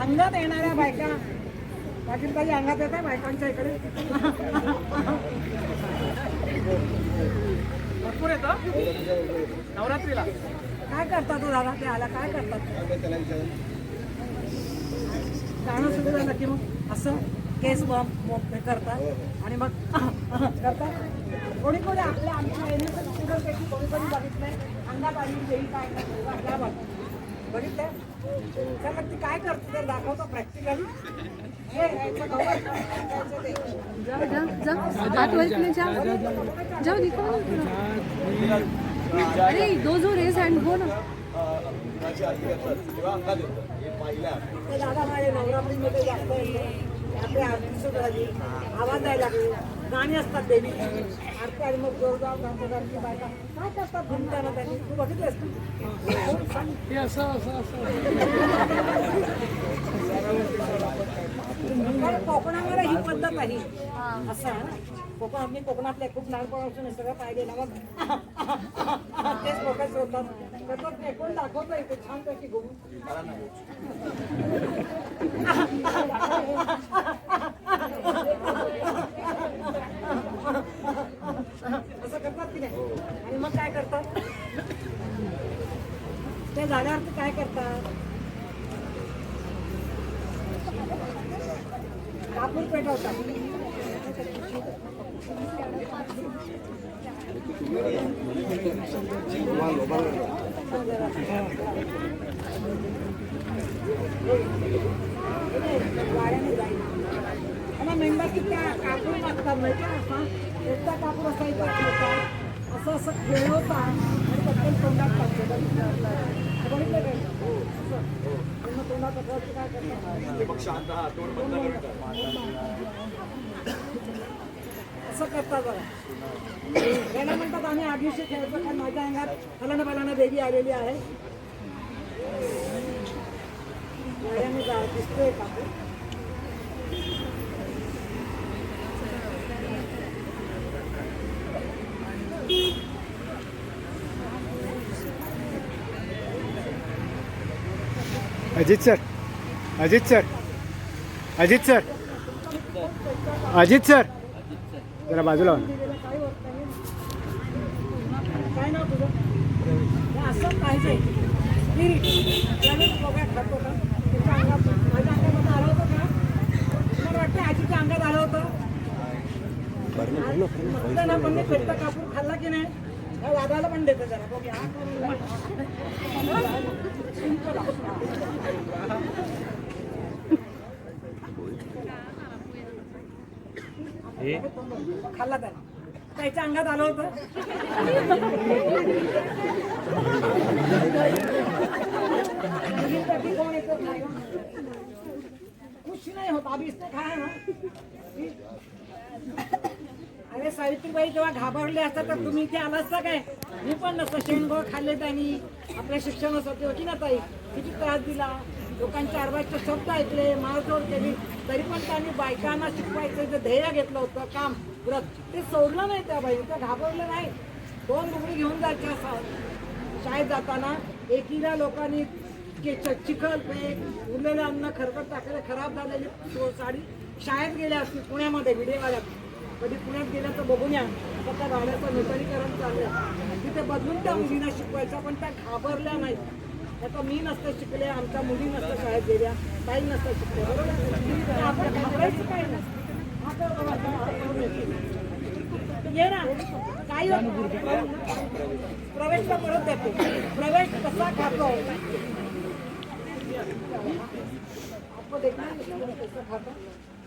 अंगात येणाऱ्या बायका. पाटील काही अंगात येत आहे बायकांच्या इकडे. भरपूर येतं. नवरात्रीला. काय करतात तो दादा? ते आला काय करतात गाणं सुरू झालं की मग असं केस बॉम्ब हे करतात आणि मग करतात कोणी कोणी आपल्या आमच्या येण्याचं कोणी कोणी बघितलंय? अंगात आली देवी काय करते तर मग ती काय करते ते दाखवतो प्रॅक्टिकली हे. जाओ निकलो अरे दो जो रेज हँड गो ना. दादा माझे नवरात्रीमध्ये जास्त येते आपली आरती सुरू झाली. आवाज यायला लागले. गाणी असतात देवी. आरती आणि मग जोरदार गाणं बायका. काय करतात घुमताना त्यांनी तू बघितलेस का? हे असं ही पद्धत आहे. असं आहे ना? कोकण मी कोकणातले खूप लहानपणापासून सगळं पाहिलेलं मग तेच लोक शोधतात. करतात ते कोण दाखवतं इथे छानपैकी घुमून असं करतात की नाही आणि मग काय करतात ते झाल्यावरती काय करतात? कापूर पेटवतात. वाऱ्याने जाईल त्या कापूर मागतात माहिती आहे असा एकदा कापूर असायचा खेळता असं असं खेळवता आणि पटकन तोंडात टाकतो असं. करता मग काय असं बघा. त्याला म्हणतात आम्ही आठ खेळतो. कारण माझ्या अंगात फलाना फलाना देवी आलेली आहे. दिसतोय का? Ajit sir. Ajit sir. Ajit sir. Ajit sir. जरा बाजूला अंगात आलं होतं कापूर खाल्ला की नाही? दादाला पण देतो जरा बघूया खाल्ला त्याला. त्याच्या अंगात आलं होतं? कुछ नाही होत अभी इसने खाया ना सावित्रीबाई जेव्हा घाबरले असतात तर तुम्ही इथे आला असता काय? मी पण नसतं. शेणगोळ खाल्ले त्यांनी. आपल्या शिक्षणासाठी होती. ना ताई किती त्रास दिला. लोकांचे अर्वाचे शब्द ऐकले. मारझोड केली. तरी पण त्यांनी बायकांना शिकवायचं जे ध्येय घेतलं होतं काम व्रत ते सोडलं नाही त्या बाई त्या घाबरलं नाही. दोन लुगडी घेऊन जायच्या असं शाळेत जाताना एकीला लोकांनी चिखल पेक उरलेलं अन्न खरकट टाकले खराब झालेली साडी शाळेत गेल्या असतील पुण्यामध्ये विडेवाड्यात. कधी पुण्यात गेल्या तर बघून या. आता त्या गाण्याचं नूतनीकरण चाललं तिथे बदलून त्या मुलींना शिकवायचं पण त्या घाबरल्या नाही आता मी नसतं शिकले आमच्या मुली नसतं शाळेत गेल्या काही नसतं शिकले बरोबर आपण घाबरायचं ये ना काही प्रवेश तर परत देते. प्रवेश कसा खातो? आपण देखील है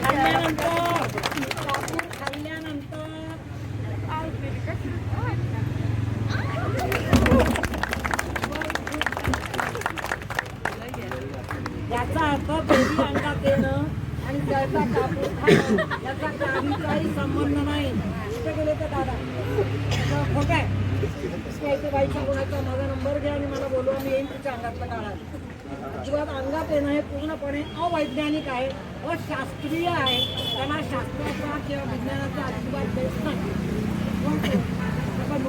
खाल्ल्यानंतर कापूर खाल्ल्यानंतर याचा अर्थ अंगात येणं आणि त्याचा कापूर याचा काही संबंध नाही. गेले तर दादा. खोट आहे बाईचा कोणाचा माझा नंबर घ्या आणि मला बोलू आणि येईन तिच्या अंगातला काढा. अजिबात अंगात येणं हे पूर्णपणे अवैज्ञानिक आहे अशास्त्रीय आहे. त्यांना शास्त्राचा किंवा विज्ञानाचा अजिबात बेस नाही.